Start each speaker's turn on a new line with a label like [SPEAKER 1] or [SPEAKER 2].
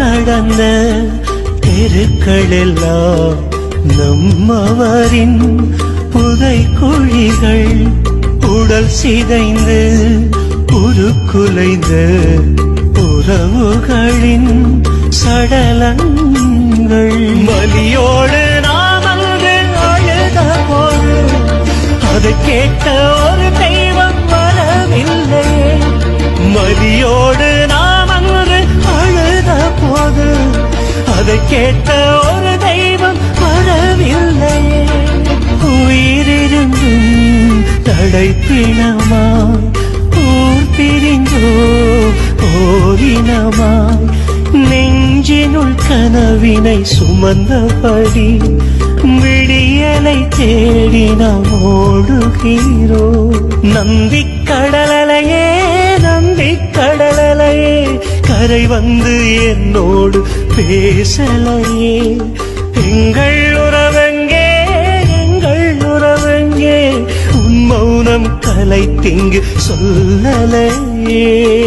[SPEAKER 1] நடந்த தெருக்களெல்லாம் நம்மவரின் புதை குழிகள் உடல் சிதைந்து உருக்குலைந்த உறவுகளின் சடலங்கள். வலியோடு நாம் அழுத போது அதை கேட்ட ஒரு தெய்வம் வரவில்லை மதியோடு கேட்ட ஒரு தெய்வம் வரவில்லை. உயிரிருந்தும் தடைப்பிணமாய் ஊர் பிரிந்தோ ஓரினமாய் நெஞ்சினுள் கனவினை சுமந்தபடி விடியலை தேடி நாம் ஓடுகிறோ நம்பி வரை வந்து என்னோடு பேசலையே? எங்கள் உறவெங்கே? எங்கள் உறவெங்கே? உன் மௌனம் கலை திங்கு சொல்லலையே.